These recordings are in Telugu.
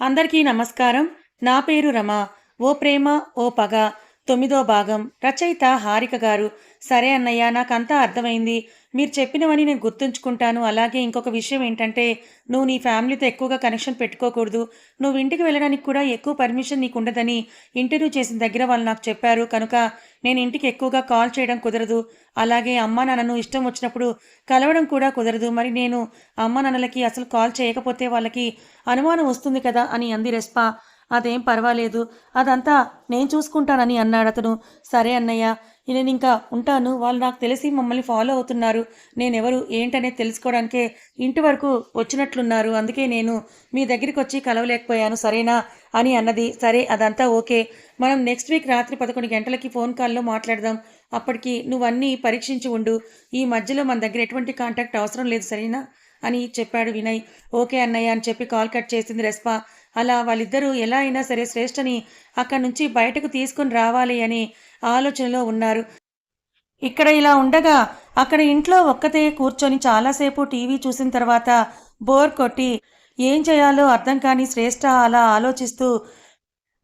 అందరికీ నమస్కారం. నా పేరు రమ. ఓ ప్రేమ ఓ పగ. తొమ్మిదో భాగం. రచయిత హారిక గారు. సరే అన్నయ్య నాకంతా అర్థమైంది. మీరు చెప్పినవని నేను గుర్తుంచుకుంటాను. అలాగే ఇంకొక విషయం ఏంటంటే నువ్వు నీ ఫ్యామిలీతో ఎక్కువగా కనెక్షన్ పెట్టుకోకూడదు. నువ్వు ఇంటికి వెళ్ళడానికి కూడా ఎక్కువ పర్మిషన్ నీకు ఉండదని ఇంటర్వ్యూ చేసిన దగ్గర వాళ్ళు నాకు చెప్పారు. కనుక నేను ఇంటికి ఎక్కువగా కాల్ చేయడం కుదరదు. అలాగే అమ్మా నాన్నను ఇష్టం వచ్చినప్పుడు కలవడం కూడా కుదరదు. మరి నేను అమ్మ నాన్నలకి అసలు కాల్ చేయకపోతే వాళ్ళకి అనుమానం వస్తుంది కదా అని అంది రెస్పా. అదేం పర్వాలేదు. అదంతా నేను చూసుకుంటానని అన్నాడు అతను. సరే అన్నయ్య నేను ఇంకా ఉంటాను. వాళ్ళు నాకు తెలిసి మమ్మల్ని ఫాలో అవుతున్నారు. నేనెవరు ఏంటనే తెలుసుకోవడానికే ఇంటి వరకు వచ్చినట్లున్నారు. అందుకే నేను మీ దగ్గరికి వచ్చి కలవలేకపోయాను. సరేనా అని అన్నది. సరే అదంతా ఓకే. మనం నెక్స్ట్ వీక్ రాత్రి పదకొండు గంటలకి ఫోన్ కాల్లో మాట్లాడదాం. అప్పటికి నువ్వన్నీ పరీక్షించి ఉండు. ఈ మధ్యలో మన దగ్గర ఎటువంటి కాంటాక్ట్ అవసరం లేదు సరేనా అని చెప్పాడు వినయ్. ఓకే అన్నయ్య అని చెప్పి కాల్ కట్ చేసింది రెస్పా. అలా వాళ్ళిద్దరూ ఎలా అయినా సరే శ్రేష్ఠని అక్కడి నుంచి బయటకు తీసుకుని రావాలి అని ఆలోచనలో ఉన్నారు. ఇక్కడ ఇలా ఉండగా అక్కడ ఇంట్లో ఒక్కతే కూర్చొని చాలాసేపు టీవీ చూసిన తర్వాత బోర్ కొట్టి ఏం చేయాలో అర్థం కాని శ్రేష్ఠ అలా ఆలోచిస్తూ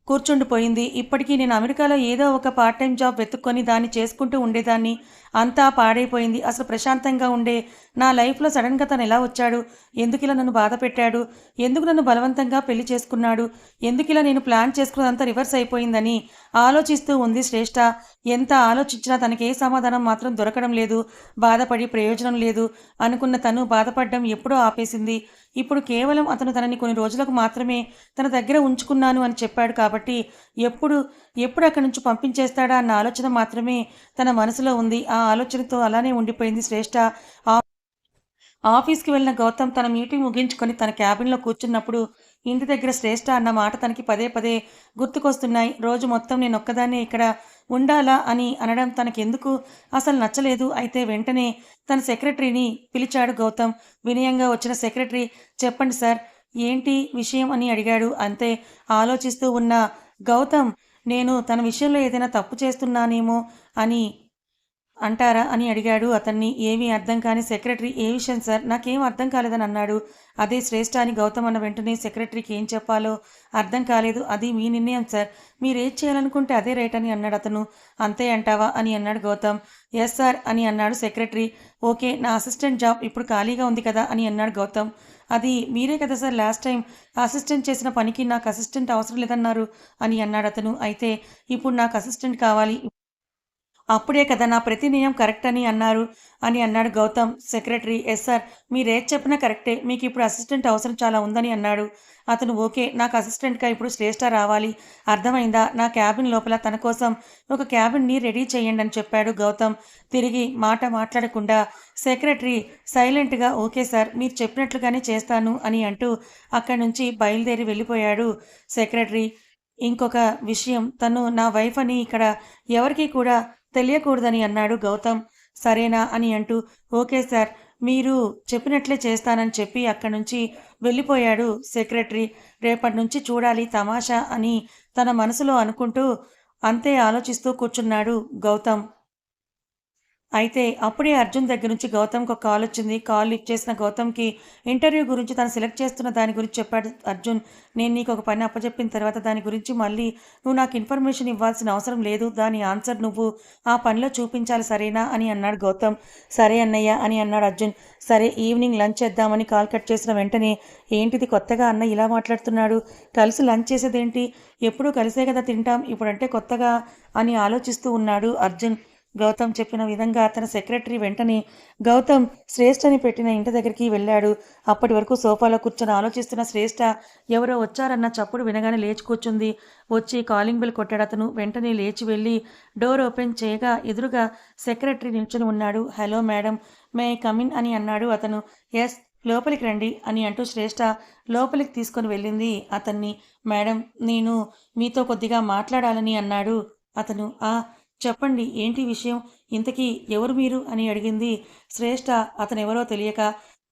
కూర్చుండిపోయింది. ఇప్పటికీ నేను అమెరికాలో ఏదో ఒక పార్ట్ టైం జాబ్ వెతుక్కొని దాన్ని చేసుకుంటూ ఉండేదాన్ని. అంతా పాడైపోయింది. అసలు ప్రశాంతంగా ఉండే నా లైఫ్లో సడన్గా తను ఎలా వచ్చాడు? ఎందుకు ఇలా నన్ను బాధ పెట్టాడు? ఎందుకు నన్ను బలవంతంగా పెళ్ళి చేసుకున్నాడు? ఎందుకు ఇలా నేను ప్లాన్ చేసుకున్నదంతా రివర్స్ అయిపోయిందని ఆలోచిస్తూ ఉంది శ్రేష్ఠ ఎంత ఆలోచించినా తనకి ఏ సమాధానం మాత్రం దొరకడం లేదు. బాధపడి ప్రయోజనం లేదు అనుకున్న తను బాధపడడం ఎప్పుడో ఆపేసింది. ఇప్పుడు కేవలం అతను తనని కొన్ని రోజులకు మాత్రమే తన దగ్గర ఉంచుకున్నాను అని చెప్పాడు కాబట్టి ఎప్పుడు ఎప్పుడు అక్కడి నుంచి పంపించేస్తాడా అన్న ఆలోచన మాత్రమే తన మనసులో ఉంది. ఆ ఆలోచనతో అలానే ఉండిపోయింది శ్రేష్ఠ ఆఫీస్కి వెళ్ళిన గౌతమ్ తన మీటింగ్ ముగించుకొని తన క్యాబిన్లో కూర్చున్నప్పుడు ఇంటి దగ్గర శ్రేష్ఠ అన్న మాట తనకి పదే పదే గుర్తుకొస్తున్నాయి. రోజు మొత్తం నేను ఒక్కదాన్నే ఇక్కడ ఉండాలా అని అనడం తనకెందుకు? అసలు నచ్చలేదు. అయితే వెంటనే తన సెక్రటరీని పిలిచాడు గౌతమ్. వినయంగా వచ్చిన సెక్రటరీ చెప్పండి సార్ ఏంటి విషయం అని అడిగాడు. అంతే ఆలోచిస్తూ ఉన్న గౌతమ్ నేను తన విషయంలో ఏదైనా తప్పు చేస్తున్నానేమో అని అంటారా అని అడిగాడు అతన్ని. ఏమీ అర్థం కాని సెక్రటరీ ఏ విషయం సార్? నాకేం అర్థం కాలేదని అన్నాడు. అదే శ్రేష్ఠ అని గౌతమ్ అన్న వెంటనే సెక్రటరీకి ఏం చెప్పాలో? అర్థం కాలేదు. అది మీ నిర్ణయం సార్. మీరు ఏం చేయాలనుకుంటే అదే రైట్ అని అన్నాడు అతను. అంతే అంటావా? అని అన్నాడు గౌతమ్. ఎస్ సార్ అని అన్నాడు సెక్రటరీ. ఓకే నా అసిస్టెంట్ జాబ్ ఇప్పుడు ఖాళీగా ఉంది కదా? అని అన్నాడు గౌతమ్. అది మీరే కదా సార్ లాస్ట్ టైం అసిస్టెంట్ చేసిన పనికి నాకు అసిస్టెంట్ అవసరం లేదన్నారు అని అన్నాడు అతను. అయితే ఇప్పుడు నాకు అసిస్టెంట్ కావాలి. అప్పుడే కదా నా ప్రతి నియమం కరెక్ట్ అని అన్నారు. అని అన్నాడు గౌతమ్. సెక్రటరీ ఎస్ సార్ మీరేది చెప్పినా కరెక్టే మీకు ఇప్పుడు అసిస్టెంట్ అవసరం చాలా ఉందని అన్నాడు. అతను ఓకే నాకు అసిస్టెంట్గా ఇప్పుడు శ్రేష్ఠ రావాలి. అర్థమైందా? నా క్యాబిన్ లోపల తన కోసం ఒక క్యాబిన్ని రెడీ చేయండి అని చెప్పాడు గౌతమ్. తిరిగి మాట మాట్లాడకుండా సెక్రటరీ సైలెంట్గా ఓకే సార్ మీరు చెప్పినట్లుగానే చేస్తాను అని అంటూ అక్కడి నుంచి బయలుదేరి వెళ్ళిపోయాడు. సెక్రటరీ ఇంకొక విషయం. తను నా వైఫ్ అని ఇక్కడ ఎవరికీ కూడా తెలియకూడదని అన్నాడు గౌతమ్. సరేనా అని అంటూ ఓకే సార్ మీరు చెప్పినట్లే చేస్తానని చెప్పి అక్కడి నుంచి వెళ్ళిపోయాడు సెక్రటరీ. రేపటి నుంచి చూడాలి తమాషా అని తన మనసులో అనుకుంటూ అంతే ఆలోచిస్తూ కూర్చున్నాడు గౌతమ్. అయితే అప్పుడే అర్జున్ దగ్గర నుంచి గౌతమ్కి ఒక కాల్ వచ్చింది. కాల్ ఇచ్చేసిన గౌతమ్కి ఇంటర్వ్యూ గురించి తను సెలెక్ట్ చేస్తున్న దాని గురించి చెప్పాడు అర్జున్. నేను నీకు ఒక పని అప్పచెప్పిన తర్వాత దాని గురించి మళ్ళీ నువ్వు నాకు ఇన్ఫర్మేషన్ ఇవ్వాల్సిన అవసరం లేదు. దాని ఆన్సర్ నువ్వు ఆ పనిలో చూపించాలి సరేనా అని అన్నాడు గౌతమ్. సరే అన్నయ్య అని అన్నాడు అర్జున్. సరే ఈవినింగ్ లంచ్ చేద్దామని కాల్ కట్ చేసిన వెంటనే ఏంటిది కొత్తగా అన్న ఇలా మాట్లాడుతున్నాడు? కలిసి లంచ్ చేసేదేంటి? ఎప్పుడూ కలిసే కదా తింటాం. ఇప్పుడంటే కొత్తగా అని ఆలోచిస్తూ ఉన్నాడు అర్జున్. గౌతమ్ చెప్పిన విధంగా అతని సెక్రటరీ వెంటనే గౌతమ్ శ్రేష్ఠని పెట్టిన ఇంటి దగ్గరికి వెళ్ళాడు. అప్పటి వరకు సోఫాలో కూర్చొని ఆలోచిస్తున్న శ్రేష్ఠ ఎవరో వచ్చారన్న చప్పుడు వినగానే లేచి కూర్చుంది. వచ్చి కాలింగ్ బెల్ కొట్టాడు అతను. వెంటనే లేచి వెళ్ళి డోర్ ఓపెన్ చేయగా ఎదురుగా సెక్రటరీ నిల్చొని ఉన్నాడు. హలో మేడం మే కమిన్ అని అన్నాడు అతను. ఎస్ లోపలికి రండి అని అంటూ శ్రేష్ఠ లోపలికి తీసుకొని వెళ్ళింది. అతన్ని మేడం నేను మీతో కొద్దిగా మాట్లాడాలని అన్నాడు అతను. ఆ చెప్పండి ఏంటి విషయం? ఇంతకీ ఎవరు మీరు? అని అడిగింది. శ్రేష్ఠ అతనెవరో తెలియక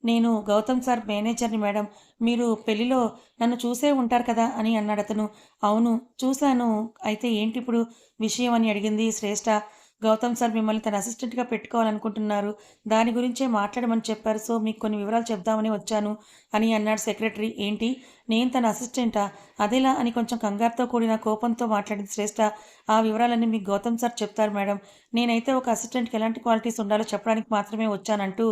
నేను గౌతమ్ సార్ మేనేజర్ని మేడం మీరు పెళ్ళిలో నన్ను చూసే ఉంటారు కదా అని అన్నాడు అతను అవును చూశాను. అయితే ఏంటి ఇప్పుడు విషయం అని అడిగింది శ్రేష్ఠ గౌతమ్ సార్ మిమ్మల్ని తన అసిస్టెంట్‌గా పెట్టుకోవాలనుకుంటున్నారు. దాని గురించే మాట్లాడమని చెప్పారు. సో, మీకు కొన్ని వివరాలు చెప్దామని వచ్చాను" అని అన్నాడు సెక్రటరీ. "ఏంటి? నేను తన అసిస్టెంటా? అదేలా అని కొంచెం కంగారుతో కూడిన కోపంతో మాట్లాడింది శ్రేష్ఠ. "ఆ వివరాలన్నీ మీకు గౌతమ్ సార్ చెప్తారు మేడం. నేనైతే ఒక అసిస్టెంట్‌కి ఎలాంటి క్వాలిటీస్ ఉండాలో చెప్పడానికి మాత్రమే వచ్చానంటూ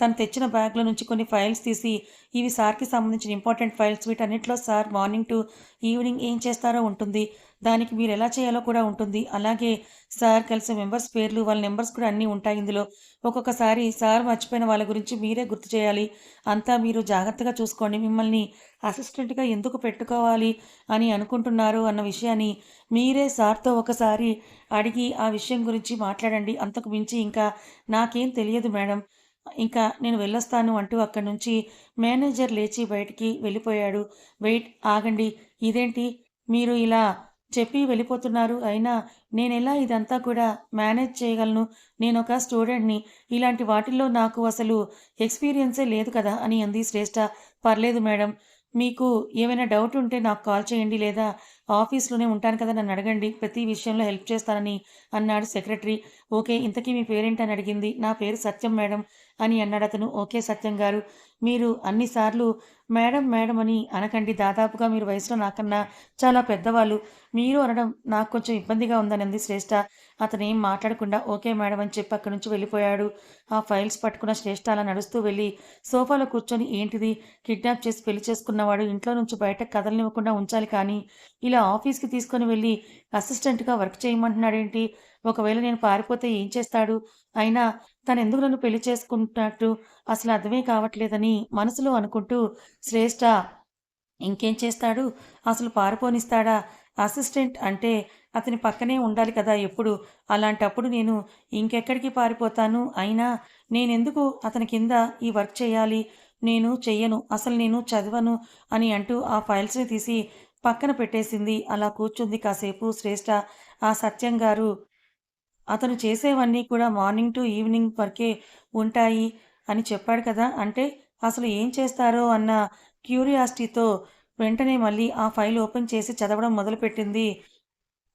తను తెచ్చిన బ్యాగ్‌లో నుంచి కొన్ని ఫైల్స్ తీసి, "ఇవి సార్‌కి సంబంధించిన ఇంపార్టెంట్ ఫైల్స్. వీటన్నిటిలో సార్ మార్నింగ్ టు ఈవినింగ్ ఏం చేస్తారో ఉంటుంది. దానికి మీరు ఎలా చేయాలో కూడా ఉంటుంది. అలాగే సార్ కలిసే మెంబర్స్ పేర్లు, వాళ్ళ నెంబర్స్ కూడా అన్నీ ఉంటాయి ఇందులో. ఒక్కొక్కసారి సార్ మర్చిపోయిన వాళ్ళ గురించి మీరే గుర్తు చేయాలి. అంతా మీరు జాగ్రత్తగా చూసుకోండి. మిమ్మల్ని అసిస్టెంట్‌గా ఎందుకు పెట్టుకోవాలి అని అనుకుంటున్నారు అన్న విషయాన్ని మీరే సార్‌తో ఒకసారి అడిగి ఆ విషయం గురించి మాట్లాడండి. అంతకు మించి ఇంకా నాకేం తెలియదు మేడం. ఇంకా నేను వెళ్ళొస్తాను" అంటూ అక్కడి నుంచి మేనేజర్ లేచి బయటికి వెళ్ళిపోయాడు. వెయిట్ ఆగండి. ఇదేంటి? మీరు ఇలా చెప్పి వెళ్ళిపోతున్నారు. అయినా నేనెలా ఇదంతా కూడా మేనేజ్ చేయగలను? నేనొక స్టూడెంట్‌ని. ఇలాంటి వాటిల్లో నాకు అసలు ఎక్స్‌పీరియన్సే లేదు కదా! అని అంది శ్రేష్ఠ. పర్లేదు మేడం. మీకు ఏమైనా డౌట్ ఉంటే నాకు కాల్ చేయండి. లేదా ఆఫీస్‌లోనే ఉంటాను కదా! నన్ను అడగండి ప్రతి విషయంలో హెల్ప్ చేస్తానని అన్నాడు సెక్రటరీ. ఓకే. ఇంతకీ మీ పేరేంటని అడిగింది. నా పేరు సత్యం మేడం అని అన్నాడతను. ఓకే సత్యం గారు. మీరు అన్నిసార్లు మేడం, మేడం అని అనకండి. దాదాపుగా మీరు వయసులో నాకన్నా చాలా పెద్దవాళ్ళు. మీరు అనడం నాకు కొంచెం ఇబ్బందిగా ఉందని అంది శ్రేష్ఠ. అతనేం మాట్లాడకుండా ఓకే మేడం అని చెప్పి అక్కడి నుంచి వెళ్ళిపోయాడు. ఆ ఫైల్స్ పట్టుకున్న శ్రేష్ఠ అలా నడుస్తూ వెళ్ళి సోఫాలో కూర్చొని ఏంటిది? కిడ్నాప్ చేసి పెళ్ళి చేసుకున్నవాడు ఇంట్లో నుంచి బయటకు కదలనివ్వకుండా ఉంచాలి కానీ, ఇలా ఆఫీస్‌కి తీసుకొని వెళ్ళి అసిస్టెంట్‌గా వర్క్ చేయమంటున్నాడేంటి? ఒకవేళ నేను పారిపోతే ఏం చేస్తాడు? అయినా తనెందుకు నన్ను పెళ్ళి చేసుకుంటున్నట్టు అసలు అర్థమే కావట్లేదని మనసులో అనుకుంటూ శ్రేష్ఠ ఇంకేం చేస్తాడు? అసలు పారిపోనిస్తాడా? అసిస్టెంట్ అంటే అతని పక్కనే ఉండాలి కదా ఎప్పుడు. అలాంటప్పుడు నేను ఇంకెక్కడికి పారిపోతాను? అయినా నేనెందుకు అతని కింద ఈ వర్క్ చేయాలి? నేను చెయ్యను. అసలు నేను చదవను అని అంటూ ఆ ఫైల్స్‌ని తీసి పక్కన పెట్టేసింది. అలా కూర్చుంది కాసేపు శ్రేష్ఠ. ఆ సత్యం గారు అతను చేసేవన్నీ కూడా మార్నింగ్ టు ఈవినింగ్ వరకే ఉంటాయి అని చెప్పాడు కదా! అంటే అసలు ఏం చేస్తారో అన్న క్యూరియాసిటీతో వెంటనే మళ్ళీ ఆ ఫైల్ ఓపెన్ చేసి చదవడం మొదలుపెట్టింది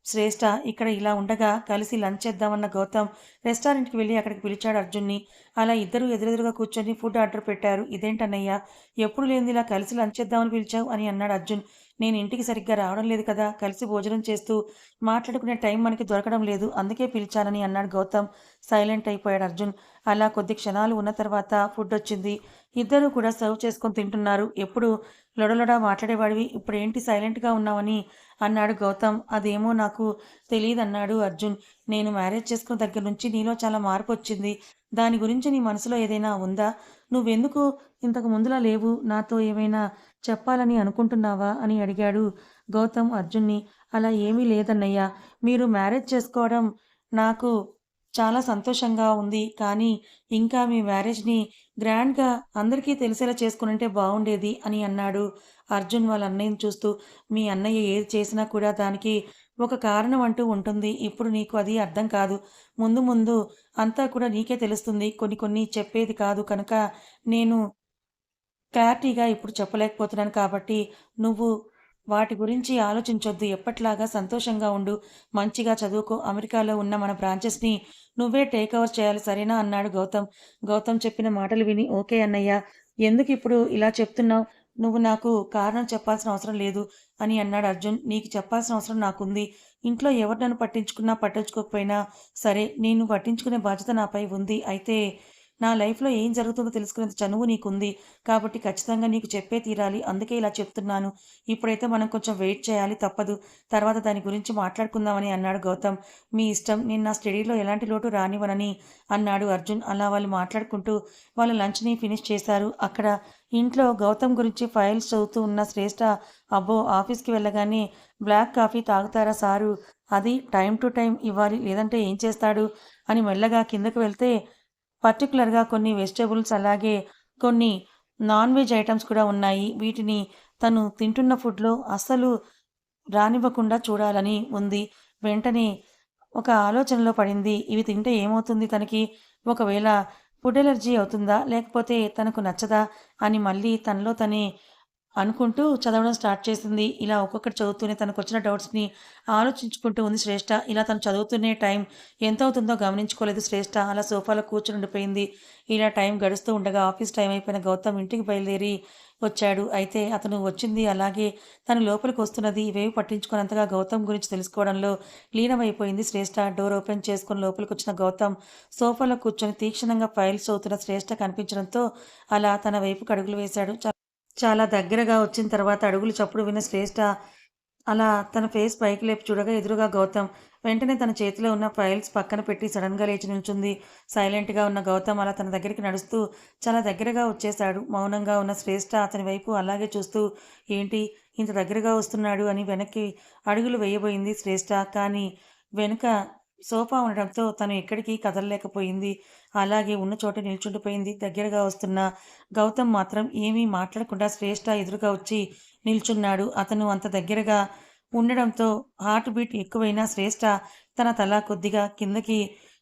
శ్రేష్ఠ. ఇక్కడ ఇలా ఉండగా కలిసి లంచ్ చేద్దామన్న గౌతమ్ రెస్టారెంట్‌కి వెళ్ళి అక్కడికి పిలిచాడు అర్జున్‌ని. అలా ఇద్దరు ఎదురెదురుగా కూర్చొని ఫుడ్ ఆర్డర్ పెట్టారు. ఇదేంటన్నయ్యా ఎప్పుడు లేనిది ఇలా కలిసి లంచ్ చేద్దామని పిలిచావు" అని అన్నాడు అర్జున్. "నేను ఇంటికి సరిగ్గా రావడం లేదు కదా! కలిసి భోజనం చేస్తూ మాట్లాడుకునే టైం మనకి దొరకడం లేదు. అందుకే పిలిచానని" అన్నాడు గౌతమ్. సైలెంట్ అయిపోయాడు అర్జున్. అలా కొద్ది క్షణాలు ఉన్న తర్వాత ఫుడ్ వచ్చింది ఇద్దరూ కూడా సర్వ్ చేసుకొని తింటున్నారు. "ఎప్పుడు లొడలొడ మాట్లాడేవాడివి ఇప్పుడేంటి సైలెంట్‌గా ఉన్నావని" అన్నాడు గౌతమ్. "అదేమో నాకు తెలీదన్నాడు అర్జున్. నేను మ్యారేజ్ చేసుకున్న దగ్గర నుంచి నీలో చాలా మార్పు వచ్చింది దాని గురించి నీ మనసులో ఏదైనా ఉందా? నువ్వెందుకు ఇంతకు ముందులా లేవు? నాతో ఏమైనా చెప్పాలని అనుకుంటున్నావా?" అని అడిగాడు గౌతమ్ అర్జున్‌ని. "అలా ఏమీ లేదన్నయ్యా మీరు మ్యారేజ్ చేసుకోవడం నాకు చాలా సంతోషంగా ఉంది. కానీ ఇంకా మీ మ్యారేజ్‌ని గ్రాండ్‌గా అందరికీ తెలిసేలా చేసుకొనుంటే బాగుండేది అని అన్నాడు అర్జున్ వాళ్ళ అన్నయ్యని చూస్తూ. "మీ అన్నయ్య ఏది చేసినా కూడా దానికి ఒక కారణం అంటూ ఉంటుంది. ఇప్పుడు నీకు అది అర్థం కాదు. ముందు ముందు అంతా కూడా నీకే తెలుస్తుంది. కొన్ని కొన్ని చెప్పేది కాదు కనుక నేను క్లారిటీగా ఇప్పుడు చెప్పలేకపోతున్నాను కాబట్టి నువ్వు వాటి గురించి ఆలోచించొద్దు. ఎప్పట్లాగా సంతోషంగా ఉండు. మంచిగా చదువుకో. అమెరికాలో ఉన్న మన బ్రాంచెస్‌ని నువ్వే టేక్ ఓవర్ చేయాలి సరేనా?" అన్నాడు గౌతమ్. గౌతమ్ చెప్పిన మాటలు విని "ఓకే అన్నయ్య. ఎందుకు ఇప్పుడు ఇలా చెప్తున్నావు? నువ్వు నాకు కారణం చెప్పాల్సిన అవసరం లేదు" అని అన్నాడు అర్జున్. "నీకు చెప్పాల్సిన అవసరం నాకుంది. ఇంట్లో ఎవరు నన్ను పట్టించుకున్నా, పట్టించుకోకపోయినా సరే నేను పట్టించుకునే బాధ్యత నాపై ఉంది. అయితే నా లైఫ్‌లో ఏం జరుగుతుందో తెలుసుకునేంత చనువు నీకుంది. కాబట్టి ఖచ్చితంగా నీకు చెప్పే తీరాలి. అందుకే ఇలా చెప్తున్నాను. ఇప్పుడైతే మనం కొంచెం వెయిట్ చేయాలి తప్పదు. తర్వాత దాని గురించి మాట్లాడుకుందామని" అన్నాడు గౌతమ్. "మీ ఇష్టం. నేను నా స్టడీలో ఎలాంటి లోటు రానివ్వనని" అన్నాడు అర్జున్. అలా వాళ్ళు మాట్లాడుకుంటూ వాళ్ళ లంచ్‌ని ఫినిష్ చేశారు. అక్కడ ఇంట్లో గౌతమ్ గురించి ఫైల్స్ చదువుతూ ఉన్న శ్రేష్ఠ "అబ్బో! ఆఫీస్‌కి వెళ్ళగానే బ్లాక్ కాఫీ తాగుతారా సారు? అది టైం టు టైం ఇవ్వాలి. లేదంటే ఏం చేస్తాడు?" అని మెల్లగా కిందకు వెళ్తే పర్టికులర్గా కొన్ని వెజిటేబుల్స్ అలాగే కొన్ని నాన్ వెజ్ ఐటమ్స్ కూడా ఉన్నాయి. వీటిని తను తింటున్న ఫుడ్‌లో అస్సలు రానివ్వకుండా చూడాలని ఉంది. వెంటనే ఒక ఆలోచనలో పడింది. ఇవి తింటే ఏమవుతుంది తనకి? ఒకవేళ ఫుడ్ ఎలర్జీ అవుతుందా? లేకపోతే తనకు నచ్చదా? అని మళ్ళీ తనలో తనే అనుకుంటూ చదవడం స్టార్ట్ చేసింది. ఇలా ఒక్కొక్కటి చదువుతూనే తనకు వచ్చిన డౌట్స్‌ని ఆలోచించుకుంటూ ఉంది శ్రేష్ఠ. ఇలా తను చదువుతూనే టైం ఎంత అవుతుందో గమనించుకోలేదు శ్రేష్ఠ. అలా సోఫాలో కూర్చుని ఉండిపోయింది. ఇలా టైం గడుస్తూ ఉండగా ఆఫీస్ టైం అయిపోయిన గౌతమ్ ఇంటికి బయలుదేరి వచ్చాడు. అయితే అతను వచ్చింది అలాగే తను లోపలికి వస్తున్నది ఇవేవి పట్టించుకున్నంతగా గౌతమ్ గురించి తెలుసుకోవడంలో లీనమైపోయింది శ్రేష్ఠ. డోర్ ఓపెన్ చేసుకుని లోపలికి వచ్చిన గౌతమ్ సోఫాలో కూర్చొని తీక్షణంగా ఫైల్స్ అవుతున్న శ్రేష్ఠ కనిపించడంతో అలా తన వైపు కడుగులు వేశాడు. చాలా దగ్గరగా వచ్చిన తర్వాత అడుగులు చప్పుడు విన్న శ్రేష్ఠ అలా తన ఫేస్ పైకి లేపి చూడగా ఎదురుగా గౌతమ్. వెంటనే తన చేతిలో ఉన్న ఫైల్స్ పక్కన పెట్టి సడన్‌గా లేచి నిల్చుంది. సైలెంట్‌గా ఉన్న గౌతమ్ అలా తన దగ్గరికి నడుస్తూ చాలా దగ్గరగా వచ్చేశాడు. మౌనంగా ఉన్న శ్రేష్ఠ అతని వైపు అలాగే చూస్తూ ఏంటి ఇంత దగ్గరగా వస్తున్నాడు అని వెనక్కి అడుగులు వేయబోయింది శ్రేష్ఠ. కానీ వెనుక సోఫా ఉండడంతో తను ఎక్కడికి కదలలేకపోయింది. అలాగే ఉన్న చోట నిల్చుండిపోయింది. దగ్గరగా వస్తున్న గౌతమ్ మాత్రం ఏమీ మాట్లాడకుండా శ్రేష్ఠ ఎదురుగా వచ్చి నిల్చున్నాడు. అతను అంత దగ్గరగా ఉండడంతో హార్ట్ బీట్ ఎక్కువైనా శ్రేష్ఠ తన తల కొద్దిగా కిందకి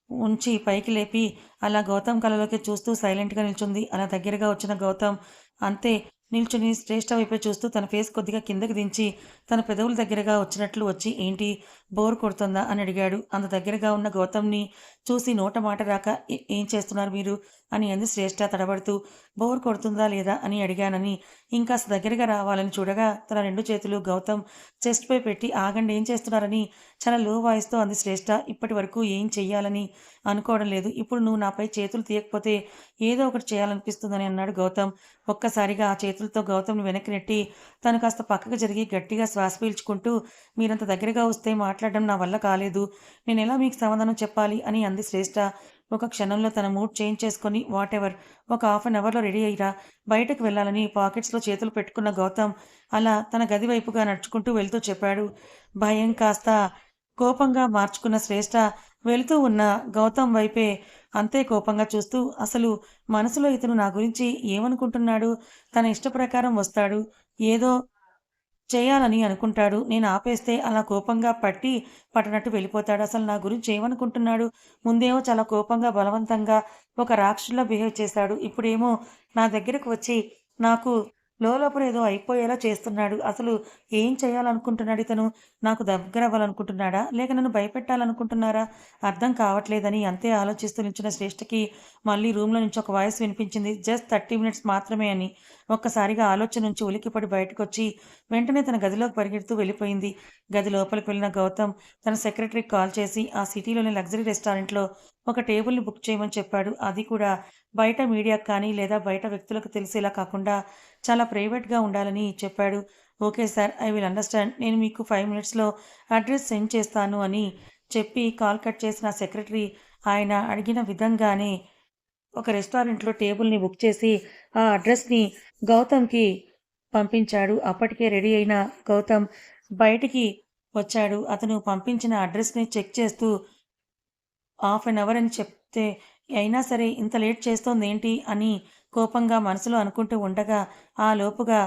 ఉంచి పైకి లేపి అలా గౌతమ్ కలలోకి చూస్తూ సైలెంట్‌గా నిల్చుంది. అలా దగ్గరగా వచ్చిన గౌతమ్ అంతే నిల్చుని శ్రేష్ఠ వైపు చూస్తూ తన ఫేస్ కొద్దిగా కిందకి దించి తన పెదవుల దగ్గరగా వచ్చినట్లు వచ్చి ఏంటి బోర్ కొడుతుందా అని అడిగాడు. అంత దగ్గరగా ఉన్న గౌతమ్‌ని చూసి నోట మాట రాక ఏం చేస్తున్నారు మీరు?" అని అంది శ్రేష్ఠ తడబడుతూ. బోర్ కొడుతుందా లేదా అని అడిగానని ఇంకా దగ్గరగా రావాలని చూడగా తన రెండు చేతులు గౌతమ్ చెస్ట్‌పై పెట్టి ఆగండి ఏం చేస్తున్నారని చాలా లో వాయిస్‌తో అంది శ్రేష్ఠ. ఇప్పటి వరకు ఏం చెయ్యాలని అనుకోవడం లేదు. ఇప్పుడు నువ్వు నాపై చేతులు తీయకపోతే ఏదో ఒకటి చేయాలనిపిస్తుందని అన్నాడు గౌతమ్. ఒక్కసారిగా ఆ చేతులతో గౌతమ్‌ని వెనక్కి నెట్టి తను కాస్త పక్కకు జరిగి గట్టిగా శ్వాస పీల్చుకుంటూ మీరంత దగ్గరగా వస్తే మాట్లాడడం నా వల్ల కాలేదు. నేను ఎలా మీకు సమాధానం చెప్పాలి అని అంది శ్రేష్ఠ. ఒక క్షణంలో తన మూడ్ చేంజ్ చేసుకొని వాటెవర్ ఒక హాఫ్ అన్ అవర్‌లో రెడీ అయ్యిరా బయటకు వెళ్ళాలని పాకెట్స్‌లో చేతులు పెట్టుకున్న గౌతమ్ అలా తన గది వైపుగా నడుచుకుంటూ వెళ్తూ చెప్పాడు. భయం కాస్త కోపంగా మార్చుకున్న శ్రేష్ఠ వెళుతూ ఉన్న గౌతమ్ వైపే అంతే కోపంగా చూస్తూ అసలు మనసులో ఇతను నా గురించి ఏమనుకుంటున్నాడు? తన ఇష్ట ప్రకారం వస్తాడు. ఏదో చేయాలని అనుకుంటాడు. నేను ఆపేస్తే అలా కోపంగా పట్టి పట్టనట్టు వెళ్ళిపోతాడు. అసలు నా గురించి ఏమనుకుంటున్నాడు? ముందేమో చాలా కోపంగా, బలవంతంగా ఒక రాక్షసుడిలా బిహేవ్ చేశాడు. ఇప్పుడేమో నా దగ్గరకు వచ్చి నాకు లోలోపల ఏదో అయిపోయేలా చేస్తున్నాడు. అసలు ఏం చేయాలనుకుంటున్నాడు ఇతను? నాకు దగ్గర అవ్వాలనుకుంటున్నాడా లేక నన్ను భయపెట్టాలనుకుంటున్నారా? అర్థం కావట్లేదని అంతే ఆలోచిస్తూ నిల్చున్న శ్రేష్ఠకి మళ్ళీ రూమ్‌లో నుంచి ఒక వాయిస్ వినిపించింది. జస్ట్ 30 మినిట్స్ మాత్రమే అని. ఒక్కసారిగా ఆలోచన నుంచి ఉలిక్కిపడి బయటకొచ్చి వెంటనే తన గదిలోకి పరిగెడుతూ వెళ్ళిపోయింది. గది లోపలికి వెళ్ళిన గౌతమ్ తన సెక్రటరీకి కాల్ చేసి ఆ సిటీలోని లగ్జరీ రెస్టారెంట్‌లో ఒక టేబుల్‌ని బుక్ చేయమని చెప్పాడు. అది కూడా బయట మీడియాకు కానీ లేదా బయట వ్యక్తులకు తెలిసేలా కాకుండా చాలా ప్రైవేట్‌గా ఉండాలని చెప్పాడు. Okay sir. I will understand. నేను మీకు ఫైవ్ మినిట్స్‌లో అడ్రస్ సెండ్ చేస్తాను అని చెప్పి కాల్ కట్ చేసిన సెక్రటరీ ఆయన అడిగిన విధంగానే ఒక రెస్టారెంట్‌లో టేబుల్‌ని బుక్ చేసి ఆ అడ్రస్‌ని గౌతమ్‌కి పంపించాడు. అప్పటికే రెడీ అయిన గౌతమ్ బయటికి వచ్చాడు. అతను పంపించిన అడ్రస్‌ని చెక్ చేస్తూ హాఫ్ అన్ అవర్ అని చెప్తే అయినా సరే ఇంత లేట్ చేస్తోంది ఏంటి అని కోపంగా మనసులో అనుకుంటూ ఉండగా ఆ లోపుగా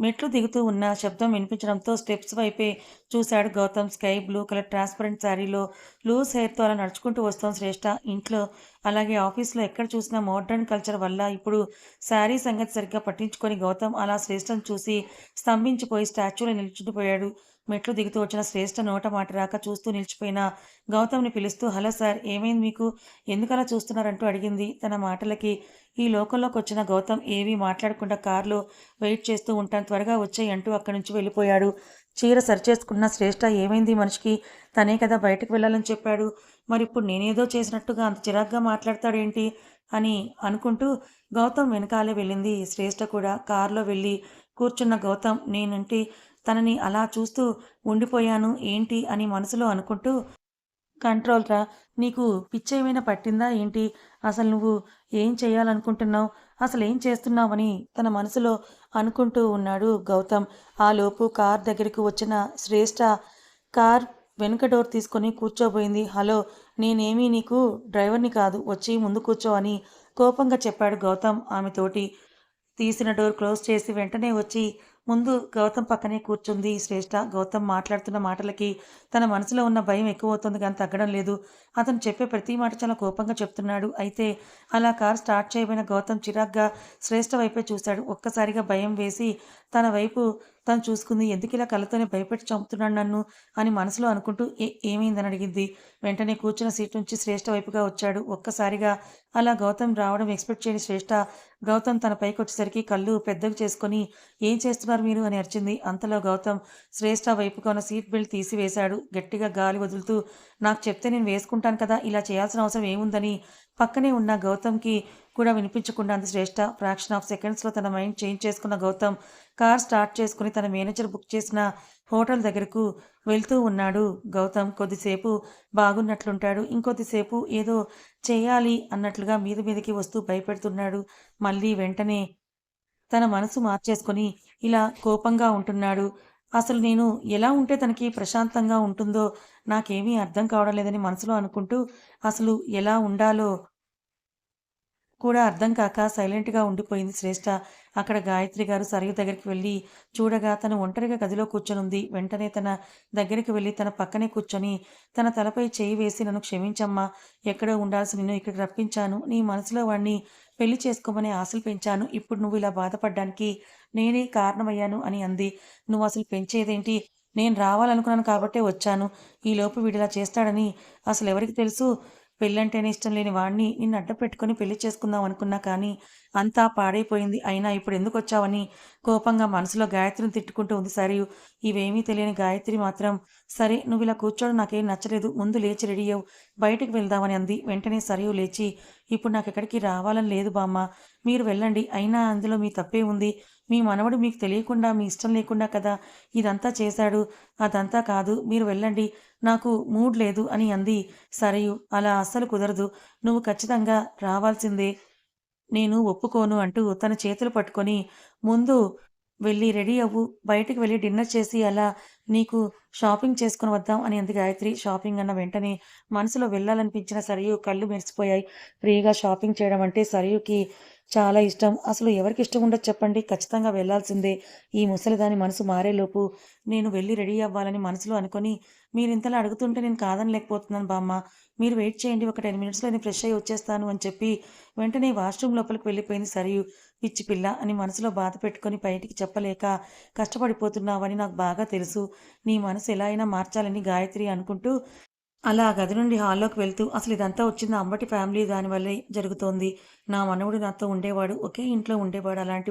మెట్లు దిగుతూ ఉన్న శబ్దం వినిపించడంతో స్టెప్స్ వైపే చూశాడు Gautam. Sky blue colour transparent శారీలో లూజ్ హెయిర్‌తో అలా నడుచుకుంటూ వస్తాం శ్రేష్ఠ. ఇంట్లో అలాగే ఆఫీస్‌లో ఎక్కడ చూసినా మోడ్రన్ కల్చర్ వల్ల ఇప్పుడు శారీ సంగతి సరిగ్గా పట్టించుకొని గౌతమ్ అలా శ్రేష్ఠను చూసి స్తంభించిపోయి స్టాచ్యూలో నిల్చుండిపోయాడు. మెట్లు దిగుతూ వచ్చిన శ్రేష్ఠ నోట మాట రాక చూస్తూ నిలిచిపోయిన గౌతమ్‌ని పిలుస్తూ హలో సార్ ఏమైంది మీకు? ఎందుకలా చూస్తున్నారంటూ అడిగింది. తన మాటలకి ఈ లోకంలోకి వచ్చిన గౌతమ్ ఏమీ మాట్లాడకుండా కారులో వెయిట్ చేస్తూ ఉంటాను త్వరగా వచ్చాయి అంటూ అక్కడి నుంచి వెళ్ళిపోయాడు. చీర సరిచేసుకున్న శ్రేష్ఠ ఏమైంది మనిషికి? తనే కదా బయటకు వెళ్ళాలని చెప్పాడు. మరి ఇప్పుడు నేనేదో చేసినట్టుగా అంత చిరాగ్గా మాట్లాడతాడేంటి? అని అనుకుంటూ గౌతమ్ వెనకాలే వెళ్ళింది శ్రేష్ఠ కూడా. కారులో వెళ్ళి కూర్చున్న గౌతమ్ నేనంటే తనని అలా చూస్తూ ఉండిపోయాను ఏంటి అని మనసులో అనుకుంటూ కంట్రోల్ రా! నీకు పిచ్చేమైనా పట్టిందా ఏంటి? అసలు నువ్వు ఏం చేయాలనుకుంటున్నావు? అసలు ఏం చేస్తున్నావని తన మనసులో అనుకుంటూ ఉన్నాడు గౌతమ్. ఆలోపు కార్ దగ్గరకు వచ్చిన శ్రేష్ఠ కార్ వెనుక డోర్ తీసుకొని కూర్చోబోయింది. హలో! నేనేమీ నీకు డ్రైవర్‌ని కాదు. వచ్చి ముందు కూర్చో అని కోపంగా చెప్పాడు గౌతమ్ ఆమెతోటి. తీసిన డోర్ క్లోజ్ చేసి వెంటనే వచ్చి ముందు గౌతమ్ పక్కనే కూర్చుంది. శ్రేష్ఠ గౌతమ్ మాట్లాడుతున్న మాటలకి తన మనసులో ఉన్న భయం ఎక్కువవుతుంది కానీ తగ్గడం లేదు. అతను చెప్పే ప్రతి మాట చాలా కోపంగా చెప్తున్నాడు. అయితే అలా కార్ స్టార్ట్ చేయబోయిన గౌతమ్ చిరాగ్గా శ్రేష్ఠ వైపే చూశాడు. ఒక్కసారిగా భయం వేసి తన వైపు తను చూసుకుంది ఎందుకు ఇలా కళ్ళతోనే భయపెట్టి చంపుతున్నాడు నన్ను? అని మనసులో అనుకుంటూ ఏ ఏమైందని అడిగింది వెంటనే కూర్చున్న సీట్ నుంచి శ్రేష్ఠ వైపుగా వచ్చాడు. ఒక్కసారిగా అలా గౌతమ్ రావడం ఎక్స్పెక్ట్ చేయని శ్రేష్ఠ గౌతమ్ తన పైకి వచ్చేసరికి కళ్ళు పెద్దగా చేసుకొని ఏం చేస్తున్నారు మీరు? అని అరిచింది. అంతలో గౌతమ్ శ్రేష్ఠ వైపుగా ఉన్న సీట్ బెల్ట్ తీసివేశాడు. గట్టిగా గాలి వదులుతూ నాకు చెప్తే నేను వేసుకుంటాను కదా ఇలా చేయాల్సిన అవసరం ఏముందని? పక్కనే ఉన్న గౌతమ్కి కూడా వినిపించకుండా అంత శ్రేష్ట ఫ్రాక్షన్ ఆఫ్ సెకండ్స్లో తన మైండ్ చేంజ్ చేసుకున్న గౌతమ్ కార్ స్టార్ట్ చేసుకుని తన మేనేజర్ బుక్ చేసిన హోటల్ దగ్గరకు వెళ్తూ ఉన్నాడు. గౌతమ్ కొద్దిసేపు బాగున్నట్లుంటాడు. ఇంకొద్దిసేపు ఏదో చేయాలి అన్నట్లుగా మీద మీదకి వస్తూ భయపెడుతున్నాడు. మళ్ళీ వెంటనే తన మనసు మార్చేసుకొని ఇలా కోపంగా ఉంటున్నాడు. అసలు నేను ఎలా ఉంటే తనకి ప్రశాంతంగా ఉంటుందో నాకేమీ అర్థం కావడం లేదని మనసులో అనుకుంటూ అసలు ఎలా ఉండాలో కూడా అర్థం కాక సైలెంట్గా ఉండిపోయింది శ్రేష్ఠ అక్కడ గాయత్రి గారు సరియు దగ్గరికి వెళ్ళి చూడగా తను ఒంటరిగా గదిలో కూర్చొనుంది. వెంటనే తన దగ్గరికి వెళ్ళి తన పక్కనే కూర్చొని తన తలపై చేయి వేసి నన్ను క్షమించమ్మా. ఎక్కడో ఉండాల్సి నిన్ను ఇక్కడికి రప్పించాను. నీ మనసులో వాడిని పెళ్ళి చేసుకోమని ఆశలు పెంచాను. ఇప్పుడు నువ్వు ఇలా బాధపడ్డానికి నేనే కారణమయ్యాను అని అంది. నువ్వు అసలు పెంచేదేంటి? నేను రావాలనుకున్నాను కాబట్టే వచ్చాను. ఈలోపు వీడిలా చేస్తాడని అసలు ఎవరికి తెలుసు? పెళ్ళంటేనే ఇష్టం లేని వాడిని నిన్ను అడ్డ పెట్టుకుని పెళ్ళి చేసుకుందాం అనుకున్నా కానీ అంతా పాడైపోయింది. అయినా ఇప్పుడు ఎందుకు వచ్చావని కోపంగా మనసులో గాయత్రిని తిట్టుకుంటూ ఉంది సరియు. ఇవేమీ తెలియని గాయత్రి మాత్రం సరే నువ్వు ఇలా కూర్చోవడం నాకేం నచ్చలేదు. ముందు లేచి రెడీ అవ్వు బయటికి వెళ్దామని అంది. వెంటనే సరియు లేచి ఇప్పుడు నాకు ఎక్కడికి రావాలని లేదు బామ్మ. మీరు వెళ్ళండి. అయినా అందులో మీ తప్పే ఉంది. మీ మనవడు మీకు తెలియకుండా మీ ఇష్టం లేకుండా కదా ఇదంతా చేశాడు. అదంతా కాదు. మీరు వెళ్ళండి. నాకు మూడ్ లేదు అని అంది సరియు. అలా అస్సలు కుదరదు. నువ్వు ఖచ్చితంగా రావాల్సిందే. నేను ఒప్పుకోను అంటూ తన చేతులు పట్టుకొని ముందు వెళ్ళి రెడీ అవ్వు. బయటికి వెళ్ళి డిన్నర్ చేసి అలా నీకు షాపింగ్ చేసుకుని వద్దాం అని అంది గాయత్రి. షాపింగ్ అన్న వెంటనే మనసులో వెళ్ళాలనిపించిన సరియు కళ్ళు మెరిసిపోయాయి. ఫ్రీగా షాపింగ్ చేయడం అంటే సరియుకి చాలా ఇష్టం. అసలు ఎవరికి ఇష్టం ఉండదు చెప్పండి. ఖచ్చితంగా వెళ్ళాల్సిందే ఈ ముసలిదాని మనసు మారేలోపు నేను వెళ్ళి రెడీ అవ్వాలని మనసులో అనుకొని మీరు ఇంతలా అడుగుతుంటే నేను కాదని లేకపోతున్నాను బామ్మ. మీరు వెయిట్ చేయండి. ఒక టెన్ మినిట్స్లో నేను ఫ్రెష్ అయ్యి వచ్చేస్తాను అని చెప్పి వెంటనే వాష్రూమ్ లోపలికి వెళ్ళిపోయింది సరియు. పిచ్చి పిల్ల అని మనసులో బాధ పెట్టుకొని బయటికి చెప్పలేక కష్టపడిపోతున్నావని నాకు బాగా తెలుసు. నీ మనసు ఎలా అయినా మార్చాలని గాయత్రి అనుకుంటూ అలా గది నుండి హాల్లోకి వెళ్తూ అసలు ఇదంతా వచ్చింది అంబటి ఫ్యామిలీ దానివల్లే జరుగుతోంది. నా మనవుడు నాతో ఉండేవాడు ఒకే ఇంట్లో ఉండేవాడు అలాంటి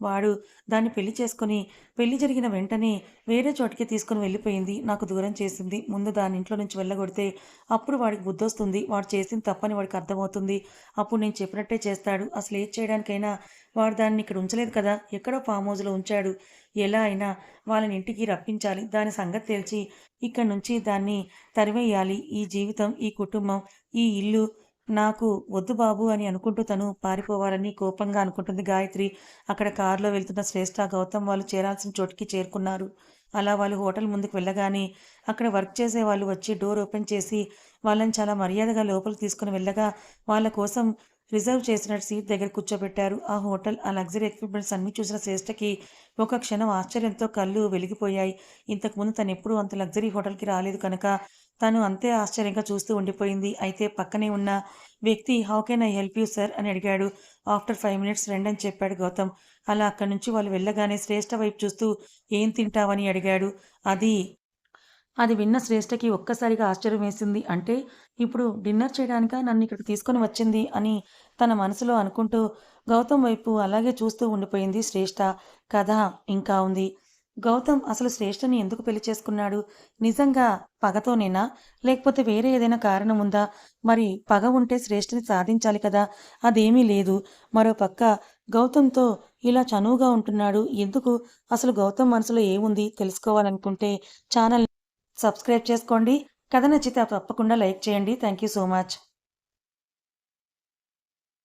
వాడు. దాన్ని పెళ్ళి చేసుకొని పెళ్ళి జరిగిన వెంటనే వేరే చోటికి తీసుకొని వెళ్ళిపోయింది. నాకు దూరం చేసింది. ముందు దాని ఇంట్లో నుంచి వెళ్ళగొడితే అప్పుడు వాడికి బుద్ధొస్తుంది. వాడు చేసింది తప్పని వాడికి అర్థమవుతుంది. అప్పుడు నేను చెప్పినట్టే చేస్తాడు. అసలు ఏది చేయడానికైనా వాడు దాన్ని ఇక్కడ ఉంచలేదు కదా. ఎక్కడో ఫామ్ హౌస్లో ఉంచాడు. ఎలా అయినా వాళ్ళని ఇంటికి రప్పించాలి. దాని సంగతి తెలిసి ఇక్కడి నుంచి దాన్ని తరివేయాలి. ఈ జీవితం ఈ కుటుంబం ఈ ఇల్లు నాకు వద్దు బాబు అని అనుకుంటూ తను పారిపోవాలని కోపంగా అనుకుంటుంది గాయత్రి. అక్కడ కారులో వెళ్తున్న శ్రేష్ఠ గౌతమ్ వాళ్ళు చేరాల్సిన చోటుకి చేరుకున్నారు. అలా వాళ్ళు హోటల్ ముందుకు వెళ్ళగానే అక్కడ వర్క్ చేసే వాళ్ళు వచ్చి డోర్ ఓపెన్ చేసి వాళ్ళని చాలా మర్యాదగా లోపలికి తీసుకుని వెళ్ళగా వాళ్ళ కోసం రిజర్వ్ చేసిన సీట్ దగ్గర కూర్చోబెట్టారు. ఆ హోటల్ ఆ లగ్జరీ ఎక్విప్మెంట్స్ అన్ని చూసిన శ్రేష్ఠకి ఒక క్షణం ఆశ్చర్యంతో కళ్ళు వెలిగిపోయాయి. ఇంతకుముందు తను ఎప్పుడూ అంత లగ్జరీ హోటల్కి రాలేదు కనుక తను అంతే ఆశ్చర్యంగా చూస్తూ ఉండిపోయింది. అయితే పక్కనే ఉన్న వ్యక్తి how can I help you sir అని అడిగాడు. ఆఫ్టర్ ఫైవ్ మినిట్స్ రెండని చెప్పాడు గౌతమ్. అలా అక్కడి నుంచి వాళ్ళు వెళ్ళగానే శ్రేష్ఠ వైపు చూస్తూ ఏం తింటావని? అడిగాడు. అది అది విన్న శ్రేష్ఠకి ఒక్కసారిగా ఆశ్చర్యం వేసింది. అంటే ఇప్పుడు డిన్నర్ చేయడానిక నన్ను ఇక్కడికి తీసుకొని వచ్చింది అని తన మనసులో అనుకుంటూ గౌతమ్ వైపు అలాగే చూస్తూ ఉండిపోయింది శ్రేష్ఠ. కథ ఇంకా ఉంది. గౌతమ్ అసలు శ్రేష్ఠని ఎందుకు పెళ్ళి చేసుకున్నాడు? నిజంగా పగతోనేనా? లేకపోతే వేరే ఏదైనా కారణం ఉందా? మరి పగ ఉంటే శ్రేష్ఠని సాధించాలి కదా? అదేమీ లేదు. మరో పక్క గౌతమ్తో ఇలా చనువుగా ఉంటున్నాడు. ఎందుకు? అసలు గౌతమ్ మనసులో ఏముంది? తెలుసుకోవాలనుకుంటే ఛానల్ సబ్స్క్రైబ్ చేసుకోండి. కథ నచ్చితే తప్పకుండా లైక్ చేయండి. Thank you so much